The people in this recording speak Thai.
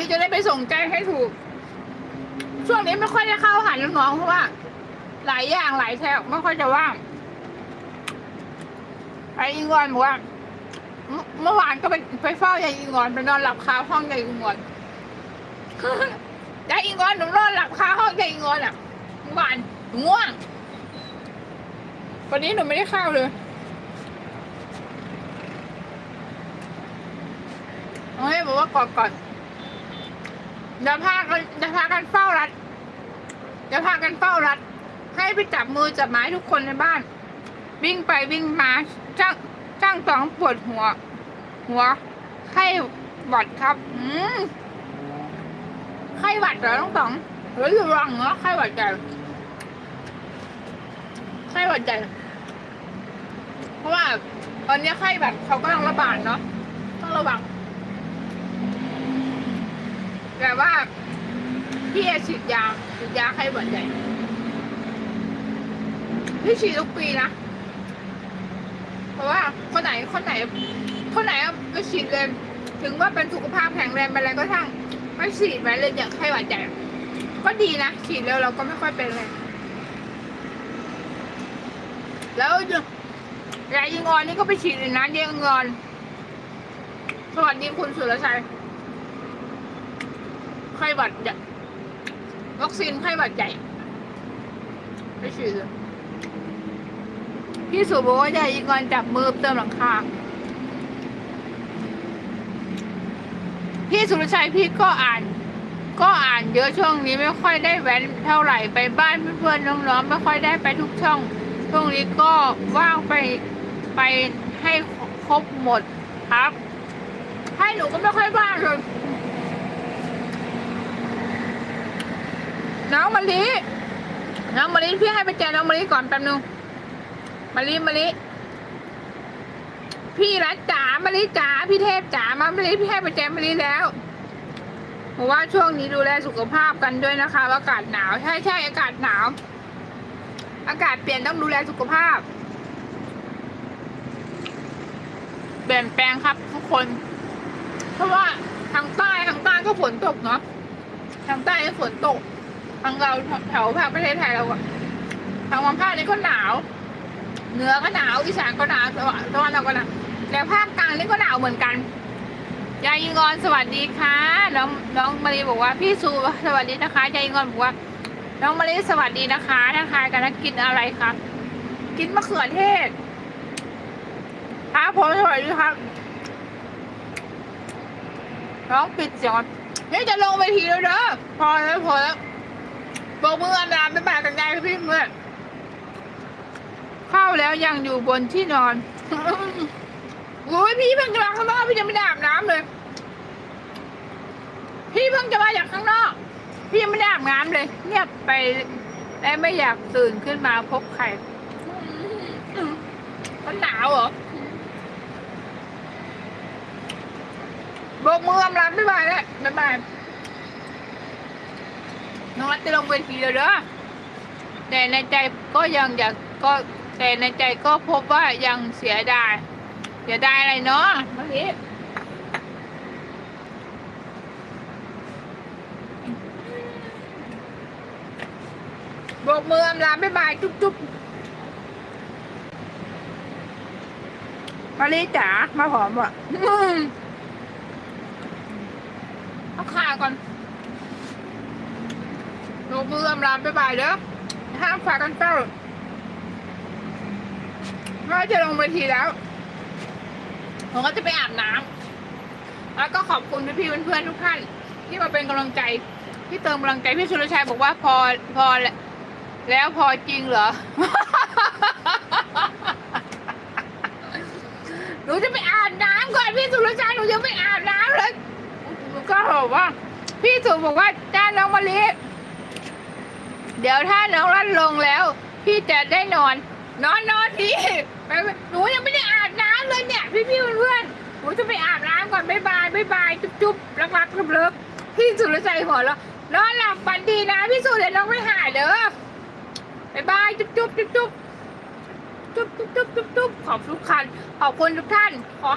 พี่จะได้ไปส่งใจให้ถูก ช่วงนี้ไม่ค่อยได้เข้าหาน้องๆเพราะว่า หลายอย่างหลายแถวไม่ค่อยจะว่างไอ้อิงวอนบอกว่าเมื่อวานก็ไปไปเฝ้ายายอิงวอนไปนอนหลับคาห้องยายอิงวอนยายอิงวอนหนูนอนหลับคาห้องยายอิงวอนอะเมื่อวานง่วงวันนี้หนูไม่ได้เข้าเลยเฮ้ยบอกว่าก่อนก่อน เดี๋ยวพากันเดี๋ยวพากันเฝ้ารัดเดี๋ยวพากันเฝ้ารัด ให้ไปจับมือจับไม้ทุกคนในบ้าน วิ่งไปวิ่งมาจ้างจ้างตองปวดหัว หัวไข้หวัดครับ อืมไข้หวัดเหรอน้องตองเฮ้ยระวังเนาะไข้หวัดใหญ่ไข้หวัดใหญ่เพราะว่าตอนนี้ไข้หวัดเขากำลังระบาดเนาะต้องระวัง แต่ว่าพี่ฉีดยาฉีดยาไข้หวัดใหญ่พี่ฉีดทุกปีนะ เพราะว่าคนไหนคนไหน คนไหนไปฉีดเลย ถึงว่าเป็นสุขภาพแข็งแรงเป็นอะไรก็ช่างไม่ฉีดไว้เลยอย่างไข้หวัดใหญ่ก็ดีนะฉีดแล้วเราก็ไม่ค่อยเป็นเลย แล้วยายยิงออนนี่ก็ไปฉีดเลยนะยายยิงออนสวัสดีคุณสุรชัย ไข้หวัดใหญ่วัคซีนไข้หวัดใหญ่ไปฉีดเลยพี่สุบอกว่าจะอีกวันจับมือเติมหลังคาพี่สุรชัยพี่ก็อ่าน ก็อ่านเยอะช่วงนี้ไม่ค่อยได้แว้นเท่าไหร่ไปบ้านเพื่อนๆน้องๆไม่ค่อยได้ไปทุกช่องช่วงนี้ก็ว่างไปไปให้ครบหมดครับ ให้หนูก็ไม่ค่อยว่างเลย น้องมะลิน้องมะลิพี่ให้ไปแจน้องมะลิก่อนแป๊บนึงมะลิมะลิพี่รัตจ๋ามะลิจ๋าพี่เทพจ๋ามามะลิพี่ให้ไปแจมมะลิแล้วบอกว่าช่วงนี้ดูแลสุขภาพกันด้วยนะคะอากาศหนาวใช่ใช่อากาศหนาว อากาศเปลี่ยนต้องดูแลสุขภาพเปลี่ยนแปลงครับทุกคน เพราะว่าทางใต้ทางใต้ก็ฝนตกเนาะทางใต้ก็ฝนตก ทางเราแถวภาคประเทศไทยเราอะทางวันภาคนี้ก็หนาวเหนือก็หนาวอีสานก็หนาวตะวันตะวันออกก็หนาวแล้วภาคกลางนี่ก็หนาวเหมือนกันยายยิงอนสวัสดีค่ะน้องน้องมารีบอกว่าพี่สูสวัสดีนะคะยายยิงอนบอกว่า น้องมารีสวัสดีนะคะทักทายกันนะกินอะไรครับกินมะเขือเทศครับผมสวัสดีครับน้องปิดเสียงก่อนนี่จะลงไปทีแล้วเด้อพอแล้วพอแล้ว บอกมืออันดามไปบายกันได้พี่เมื่อเข้าแล้วยังอยู่บนที่นอนโอ้ยพี่เพิ่งจะมาข้างนอกพี่ยังไม่ได้อาบน้ำเลย พี่เพิ่งจะมาจากข้างนอก พี่ยังไม่ได้อาบน้ำเลย เงียบไปและไม่อยากตื่นขึ้นมาพบใครมันหนาวเหรอโบกมืออำลาบ๊ายบายแล้วบ๊ายบาย น้องรัตจะลงเวทีเลยเด้อแต่ในใจก็ยังอยากก็แต่ในใจก็พบว่ายังเสียดาย เสียดายอะไรเนาะเมื่อกี้โบกมืออำลาบ๊ายบายจุ๊บจุ๊บมาลีจ๋ามาหอมอะอืมเอาขาก่อน มืออำลาบ๊ายบายเด้อห้ามฝากกันเต้าก็จะลงเวทีแล้ว ผมก็จะไปอาบน้ำแล้วก็ขอบคุณพี่ๆเพื่อนๆทุกท่าน ที่มาเป็นกำลังใจที่เติมกำลังใจพี่สุรชัยบอกว่าพอพอแล้วพอจริงเหรอหนูจะไปอาบน้ำก่อนพี่สุรชัยหนูยังไม่อาบน้ำเลยก็บอกว่า พี่สุบอกว่าจ้าน้องมะลิ เดี๋ยวถ้าน้องรัดลงแล้ว พี่จะได้นอน นอนนอนพี่ไปหนูยังไม่ได้อาบน้ำเลยเนี่ยพี่พี่เพื่อนๆหนูจะไปอาบน้ำก่อนบ๊ายบายบ๊ายบายจุ๊บจุ๊บรักรักเลิฟเลิฟพี่สุรชัยหัวเราะนอนหลับฝันดีนะพี่สุเดี๋ยวน้องไม่หายเด้อบ๊ายบายจุ๊บจุ๊บจุ๊บจุ๊บจุ๊บจุ๊บจุ๊บจุ๊บจุ๊บขอบทุกคันขอบคุณทุกท่านขอ